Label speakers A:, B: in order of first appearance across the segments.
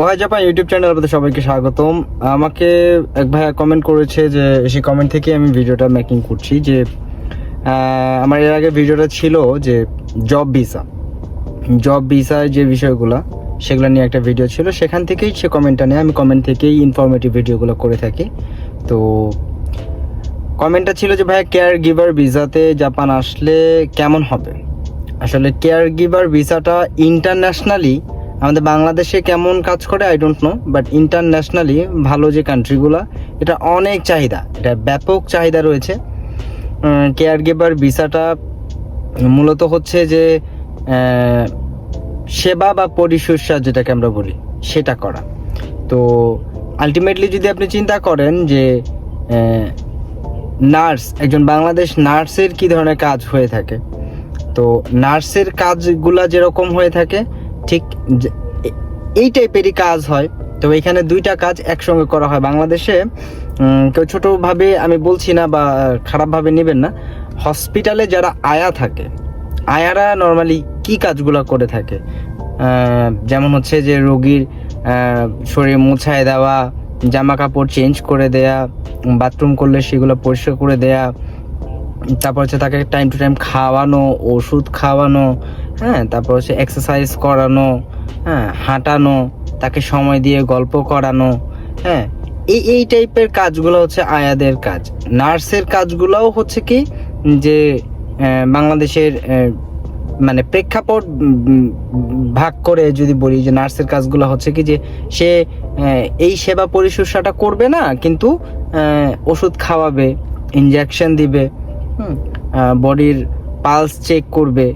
A: ওহাই Japan YouTube channel আপনাদের সবাইকে স্বাগতম। আমাকে এক ভাইয়া কমেন্ট করেছে যে সেই কমেন্ট থেকে আমি ভিডিওটা মেকিং করছি যে আমার এর আগে ভিডিওটা ছিল যে জব ভিসা জব ভিসার যে বিষয়গুলো, সেগুলো নিয়ে একটা ভিডিও ছিল। সেখান থেকেই সে কমেন্টটা নিয়ে। আমি কমেন্ট থেকেই ইনফরমেটিভ ভিডিওগুলো করে থাকি। তো কমেন্টটা ছিল যে, ভাইয়া কেয়ার গিভার ভিসাতে জাপান আসলে কেমন হবে? আসলে কেয়ার গিভার ভিসাটা ইন্টারন্যাশনালি আমাদের বাংলাদেশে কেমন কাজ করে I don't know but internationally ভালো যে কান্ট্রিগুলো এটা অনেক চাহিদা। এটা ব্যাপক চাহিদা রয়েছে। কেয়ার গিভার ভিসাটা মূলত হচ্ছে যে সেবা বা পরিশুশ্রা যেটাকে আমরা বলি, সেটা করা। তো আলটিমেটলি যদি আপনি চিন্তা করেন যে নার্স একজন বাংলাদেশ নার্সের কি ধরনের কাজ হয়ে থাকে? তো নার্সের কাজগুলা যেরকম হয়ে থাকে ঠিক এই টাইপেরই কাজ হয়। তো এখানে দুইটা কাজ একসঙ্গে করা হয়। বাংলাদেশে কেউ ছোটোভাবে আমি বলছি না বা খারাপভাবে নেবেন না। হসপিটালে যারা আয়া থাকে, আয়ারা নর্মালি কি কাজগুলো করে থাকে? যেমন হচ্ছে যে রোগীর শরীর মোছায় দেওয়া, জামা কাপড় চেঞ্জ করে দেয়া বাথরুম করলে সেগুলো পরিষ্কার করে দেয়া তারপর হচ্ছে তাকে টাইম টু টাইম খাওয়ানো, ওষুধ খাওয়ানো হ্যাঁ তারপর হচ্ছে এক্সারসাইজ করানো হ্যাঁ হাঁটানো, তাকে সময় দিয়ে গল্প করানো হ্যাঁ এই এই টাইপের কাজগুলো হচ্ছে আয়াদের কাজ। নার্সের কাজগুলোও হচ্ছে কি, যে বাংলাদেশের মানে প্রেক্ষাপট ভাগ করে যদি বলি, যে নার্সের কাজগুলো হচ্ছে কি, যে সে এই সেবা পরিশুশ্রাটা করবে না, কিন্তু ওষুধ খাওয়াবে ইনজেকশন দিবে বডির পালস চেক করবে।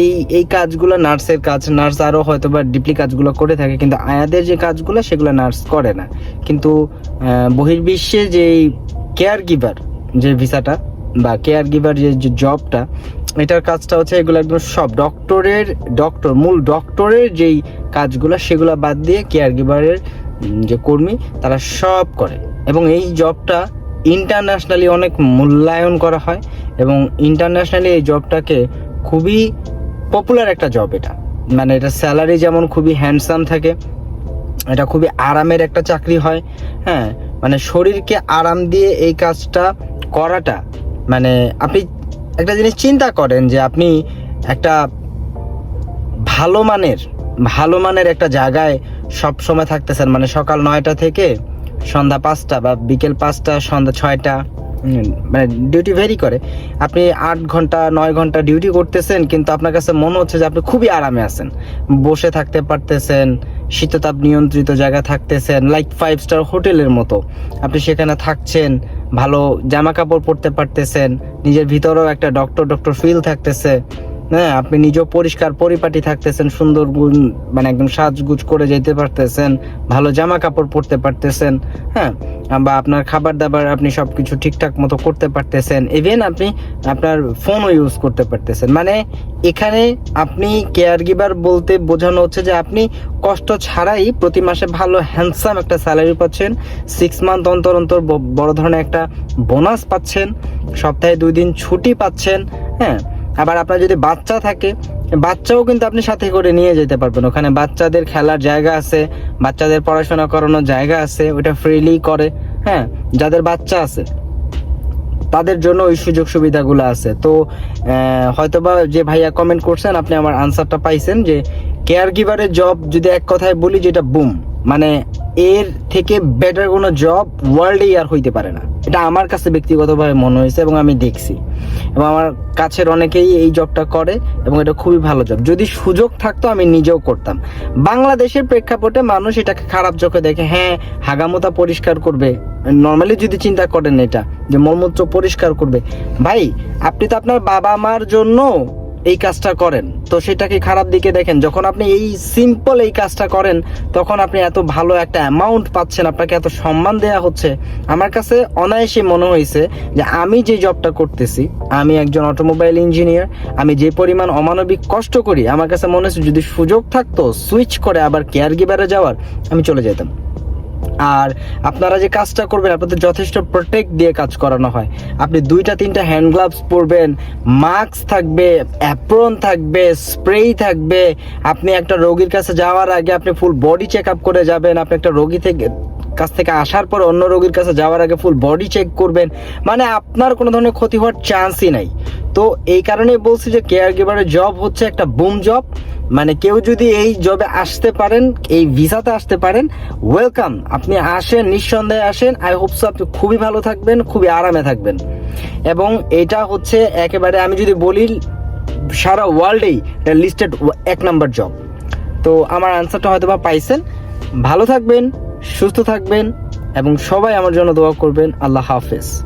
A: এই এই কাজগুলো নার্সের কাজ। নার্স আরও হয়তো বা ডিপলি কাজগুলো করে থাকে, কিন্তু আয়াদের যে কাজগুলো, সেগুলো নার্স করে না। কিন্তু বহির্বিশ্বে যে কেয়ার গিভার যে ভিসাটা বা কেয়ার গিভার যে যে জবটা এটার কাজটা হচ্ছে এগুলো একদম সব। ডক্টরের ডক্টর মূল ডক্টরের যেই কাজগুলো, সেগুলো বাদ দিয়ে কেয়ার গিভারের যে কর্মী, তারা সব করে। এবং এই জবটা ইন্টারন্যাশনালি অনেক মূল্যায়ন করা হয় এবং ইন্টারন্যাশনালি এই জবটাকে খুবই পপুলার একটা জব এটা। মানে এটা স্যালারি যেমন খুবই হ্যান্ডসাম থাকে, এটা খুবই আরামের একটা চাকরি হয় হ্যাঁ? মানে শরীরকে আরাম দিয়ে এই কাজটা করাটা মানে আপনি একটা জিনিস চিন্তা করেন যে আপনি একটা ভালো মানের ভালো মানের একটা জায়গায় সব সময় থাকতেছেন মানে সকাল নয়টা থেকে সন্ধ্যা পাঁচটা বা বিকেল পাঁচটা, সন্ধ্যা ছয়টা মানে ডিউটি ভেরি করে। আপনি আট ঘণ্টা, নয় ঘণ্টা ডিউটি করতেছেন, কিন্তু আপনার কাছে মনে হচ্ছে যে আপনি খুবই আরামে আছেন। বসে থাকতে পারতেছেন, শীততাপ নিয়ন্ত্রিত জায়গায় থাকতেছেন লাইক ফাইভ স্টার হোটেলের মতো। আপনি সেখানে থাকছেন, ভালো জামা কাপড় পরতে পারতেছেন, নিজের ভিতরেও একটা ডক্টর ডক্টর ফিল থাকতেছে। হ্যাঁ আপনি নিজেও পরিষ্কার পরিপাটি থাকতেছেন, সুন্দর গুণ মানে একদম সাজগুজ করে যেতে পারতেছেন, ভালো জামা কাপড় পরতে পারতেছেন হ্যাঁ বা আপনার খাবার দাবার আপনি সব কিছু ঠিকঠাক মতো করতে পারতেছেন ইভেন আপনি আপনার ফোনও ইউজ করতে পারতেছেন। মানে এখানে আপনি কেয়ার গিভার বলতে বোঝানো হচ্ছে যে আপনি কষ্ট ছাড়াই প্রতি মাসে ভালো হ্যান্ডসাম একটা স্যালারি পাচ্ছেন সিক্স মান্থ অন্তর অন্তর বড় ধরনের একটা বোনাস পাচ্ছেন, সপ্তাহে দুই দিন ছুটি পাচ্ছেন হ্যাঁ আবার আপনার যদি বাচ্চা থাকে, বাচ্চাও কিন্তু আপনি সাথে করে নিয়ে যেতে পারবেন। ওখানে বাচ্চাদের খেলার জায়গা আছে, বাচ্চাদের পড়াশোনা করানোর জায়গা আছে, ওটা ফ্রিলি করে হ্যাঁ যাদের বাচ্চা আছে, তাদের জন্য ওই সুযোগ সুবিধাগুলো আছে। তো হয়তোবা যে ভাইয়া কমেন্ট করছেন, আপনি আমার আনসারটা পাইছেন যে কেয়ার গিভারের জব যদি এক কথায় বলি, যেটা বুম মানে এর থেকে বেটার কোনো জব ওয়ার্ল্ডে আর হইতে পারে না। এটা আমার কাছে ব্যক্তিগতভাবে মনে হয়েছে এবং আমি দেখছি। এবং আমার কাছের অনেকেই এই জবটা করে এবং এটা খুবই ভালো জব যদি সুযোগ থাকতো আমি নিজেও করতাম। বাংলাদেশের প্রেক্ষাপটে মানুষ এটাকে খারাপ চোখে দেখে হ্যাঁ হাগামোতা পরিষ্কার করবে। নর্মালি যদি চিন্তা করেন এটা, যে মলমূত্র পরিষ্কার করবে। ভাই, আপনি তো আপনার বাবা মার জন্য এই কাজটা করেন। তো সেটাকে খারাপ দিকে দেখেন, যখন আপনি এই সিম্পল এই কাজটা করেন, তখন আপনি এত ভালো একটা অ্যামাউন্ট পাচ্ছেন, আপনাকে এত সম্মান দেয়া হচ্ছে। আমার কাছে অনায়াসে মনে হয়েছে যে আমি যে জবটা করতেছি, আমি একজন অটোমোবাইল ইঞ্জিনিয়ার আমি যে পরিমাণ অমানবিক কষ্ট করি, আমার কাছে মনে হচ্ছে যদি সুযোগ থাকতো সুইচ করে আবার কেয়ার গিভারে যাওয়ার, আমি চলে যেতাম। আর আপনারা যে কাজটা করবেন, আপনাদের যথেষ্ট প্রোটেক্ট দিয়ে কাজ করানো হয়। আপনি দুইটা, তিনটা হ্যান্ড গ্লাভস পরবেন মাস্ক থাকবে অ্যাপ্রন থাকবে স্প্রে থাকবে। আপনি একটা রোগীর কাছে যাওয়ার আগে আপনি ফুল বডি চেক আপ করে যাবেন, আপনি একটা রোগী থেকে কাছ থেকে আসার পর অন্য রোগীর কাছে যাওয়ার আগে ফুল বডি চেক করবেন। মানে আপনার কোনো ধরনের ক্ষতি হওয়ার চান্সই নাই। তো এই কারণেই বলছি যে কেয়ার গিভারের জব হচ্ছে একটা বুম জব মানে কেউ যদি এই জবে আসতে পারেন, এই ভিসাতে আসতে পারেন ওয়েলকাম আপনি আসেন, নিঃসন্দেহে আসেন। আই হোপ সো আপনি খুবই ভালো থাকবেন, খুবই আরামে থাকবেন। এবং এটা হচ্ছে একেবারে আমি যদি বলি, সারা ওয়ার্ল্ডেই লিস্টেড এক নাম্বার জব তো আমার আনসারটা হয়তো বা পাইছেন। ভালো থাকবেন। সুস্থ থাকবেন এবং সবাই আমার জন্য দোয়া করবেন। আল্লাহ হাফেজ।